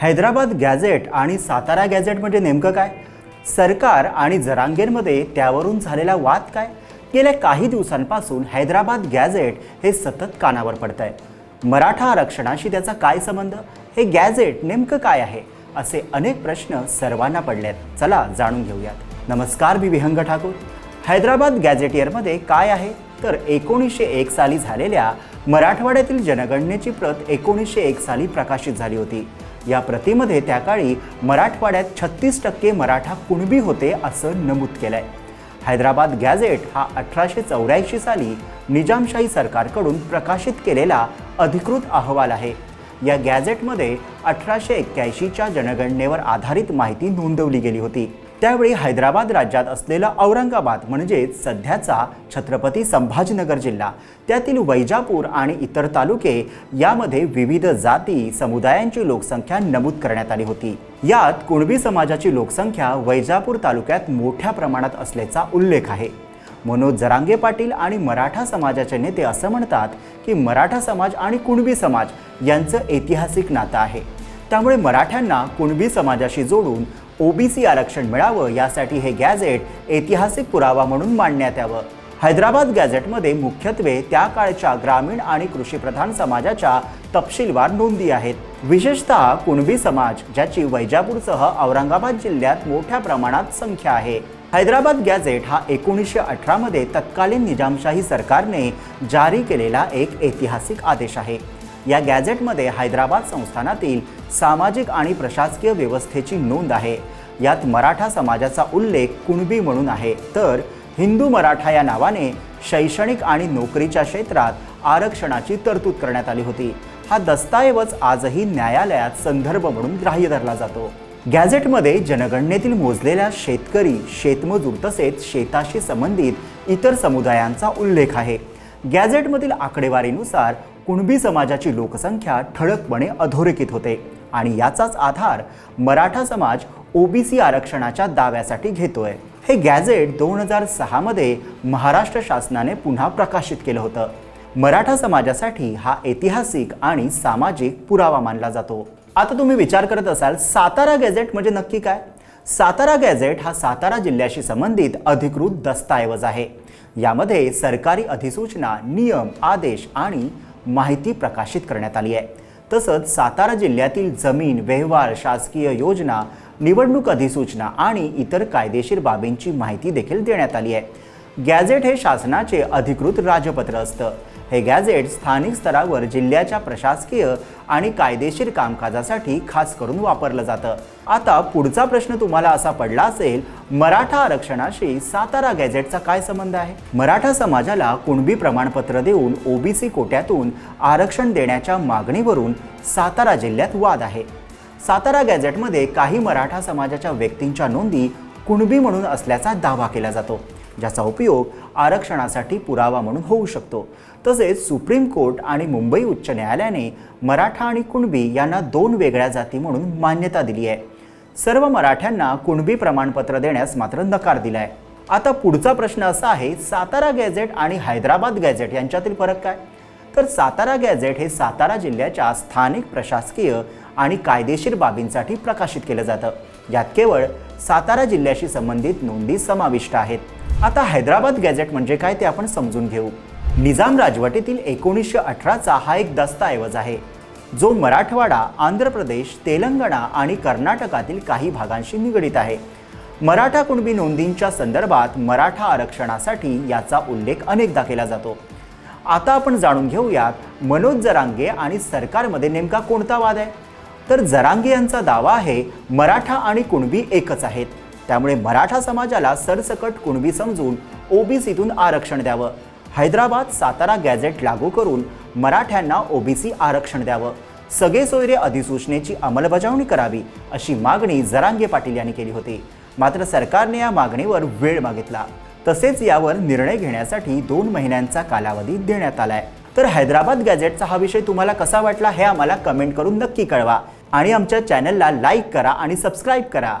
Hyderabad gadget आणि Satara gadget म्हणजे नेमकं काय? सरकार आणि जरांगेरमध्ये त्यावरून झालेला वाद काय? गेल्या काही दिवसांपासून हैदराबाद गॅझेट हे सतत कानावर पडत आहे मराठा आरक्षणाशी त्याचा काय संबंध? हे गॅझेट नेमकं काय आहे? असे अनेक प्रश्न सर्वांना पडलेत. चला जाणून घेऊयात. नमस्कार मी विहंग ठाकूर. हैदराबाद गॅझेटियरमध्ये काय आहे? तर एकोणीसशे एक साली झालेल्या मराठवाड्यातील जनगणनेची प्रत एकोणीसशे एक साली प्रकाशित झाली होती. या प्रतीमध्ये त्या काळी मराठवाड्यात छत्तीस टक्के मराठा कुणबी होते असं नमूद केलंय. हैदराबाद गॅझेट हा अठराशे चौऱ्याऐंशी साली निजामशाही सरकारकडून प्रकाशित केलेला अधिकृत अहवाल आहे. या गॅझेटमध्ये अठराशे एक्क्याऐंशीच्या जनगणनेवर आधारित माहिती नोंदवली गेली होती. त्यावेळी हैदराबाद राज्यात असलेला औरंगाबाद म्हणजेच सध्याचा छत्रपती संभाजीनगर जिल्हा. त्यातील वैजापूर आणि इतर तालुके यामध्ये विविध जाती समुदायांची लोकसंख्या नमूद करण्यात आली होती. यात कुणबी समाजाची लोकसंख्या वैजापूर तालुक्यात मोठ्या प्रमाणात असल्याचा उल्लेख आहे. मनोज जरांगे पाटील आणि मराठा समाजाचे नेते असं म्हणतात की मराठा समाज आणि कुणबी समाज यांचं ऐतिहासिक नातं आहे. त्यामुळे मराठ्यांना कुणबी समाजाशी जोडून ओबीसी आरक्षण मिळावं यासाठी हे गॅझेट ऐतिहासिक पुरावा म्हणून मांडण्यात यावं. हैदराबाद गॅझेटमध्ये मुख्यत्वे त्या काळच्या ग्रामीण आणि कृषीप्रधान समाजाच्या तपशीलवार नोंदी आहेत. विशेषतः कुणबी समाज ज्याची वैजापूरसह औरंगाबाद जिल्ह्यात मोठ्या प्रमाणात संख्या आहे. हैदराबाद गॅझेट हा एकोणीसशे अठरामध्ये तत्कालीन निजामशाही सरकारने जारी केलेला एक ऐतिहासिक आदेश आहे. या गॅझेटमध्ये हैदराबाद संस्थानातील सामाजिक आणि प्रशासकीय व्यवस्थेची नोंद आहे. यात मराठा समाजाचा उल्लेख कुणबी म्हणून आहे. तर हिंदू मराठा या नावाने शैक्षणिक आणि नोकरीच्या क्षेत्रात आरक्षणाची तरतूद करण्यात आली होती. हा दस्तऐवज आजही न्यायालयात संदर्भ म्हणून ग्राह्य धरला जातो. गॅझेटमध्ये जनगणनेतील मोजलेल्या शेतकरी शेतमजूर तसेच शेताशी संबंधित इतर समुदायांचा उल्लेख आहे. गॅझेटमधील आकडेवारीनुसार कुणबी समाजाची लोकसंख्या ठळकपणे अधोरेखित होते आणि याचाच आधार मराठा समाज ओबीसी आरक्षणाच्या दाव्यासाठी घेतोय. हे गॅझेट दोन हजार सहामध्ये महाराष्ट्र शासनाने पुन्हा प्रकाशित केलं होतं. मराठा समाजासाठी हा ऐतिहासिक आणि सामाजिक पुरावा मानला जातो. आता तुम्ही विचार करत असाल सातारा गॅझेट म्हणजे नक्की काय? सातारा गॅझेट हा सातारा जिल्ह्याशी संबंधित अधिकृत दस्तऐवज आहे. यामध्ये सरकारी अधिसूचना नियम आदेश आणि माहिती प्रकाशित करण्यात आली आहे. तसंच सातारा जिल्ह्यातील जमीन व्यवहार शासकीय योजना निवडणूक अधिसूचना आणि इतर कायदेशीर बाबींची माहिती देखील देण्यात आली आहे. गॅझेट हे शासनाचे अधिकृत राजपत्र असतं. हे गॅझेट स्थानिक स्तरावर जिल्ह्याच्या प्रशासकीय आणि कायदेशीर कामकाजासाठी खास करून वापरलं जातं. आता पुढचा प्रश्न तुम्हाला असा पडला असेल मराठा आरक्षणाशी सातारा गॅझेटचा काय संबंध आहे? मराठा समाजाला कुणबी प्रमाणपत्र देऊन ओबीसी कोट्यातून आरक्षण देण्याच्या मागणीवरून सातारा जिल्ह्यात वाद आहे. सातारा गॅझेटमध्ये काही मराठा समाजाच्या व्यक्तींच्या नोंदी कुणबी म्हणून असल्याचा दावा केला जातो. ज्याचा उपयोग आरक्षणासाठी पुरावा म्हणून होऊ शकतो. तसेच सुप्रीम कोर्ट आणि मुंबई उच्च न्यायालयाने मराठा आणि कुणबी यांना दोन वेगळ्या जाती म्हणून मान्यता दिली आहे. सर्व मराठ्यांना कुणबी प्रमाणपत्र देण्यास मात्र नकार दिला आहे आता पुढचा प्रश्न असा आहे सातारा गॅझेट आणि हैदराबाद गॅझेट यांच्यातील फरक काय? तर सातारा गॅझेट हे सातारा जिल्ह्याच्या स्थानिक प्रशासकीय आणि कायदेशीर बाबींसाठी प्रकाशित केलं जातं. यात केवळ सातारा जिल्ह्याशी संबंधित नोंदी समाविष्ट आहेत. आता हैदराबाद गॅझेट म्हणजे काय ते आपण समजून घेऊ. निजाम राजवटीतील एकोणीसशे अठराचा हा एक दस्तऐवज आहे. जो मराठवाडा आंध्र प्रदेश तेलंगणा आणि कर्नाटकातील काही भागांशी निगडीत आहे. मराठा कुणबी नोंदींच्या संदर्भात मराठा आरक्षणासाठी याचा उल्लेख अनेकदा केला जातो. आता आपण जाणून घेऊयात मनोज जरांगे आणि सरकारमध्ये नेमका कोणता वाद आहे? तर जरांगे यांचा दावा आहे मराठा आणि कुणबी एकच आहेत. त्यामुळे मराठा समाजाला सरसकट कुणबी समजून ओबीसीतून आरक्षण द्यावं. हैदराबाद सातारा गॅझेट लागू करून मराठ्यांना ओबीसी आरक्षण द्यावं. सगळे सोयरे अधिसूचनेची अंमलबजावणी करावी अशी मागणी जरांगे पाटील यांनी केली होती. मात्र सरकारने या मागणीवर वेळ मागितला. तसेच यावर निर्णय घेण्यासाठी दोन महिन्यांचा कालावधी देण्यात आलाय. तर हैदराबाद गॅझेटचा हा विषय तुम्हाला कसा वाटला हे आम्हाला कमेंट करून नक्की कळवा. आणि आमच्या चॅनलला लाईक करा आणि सबस्क्राईब करा.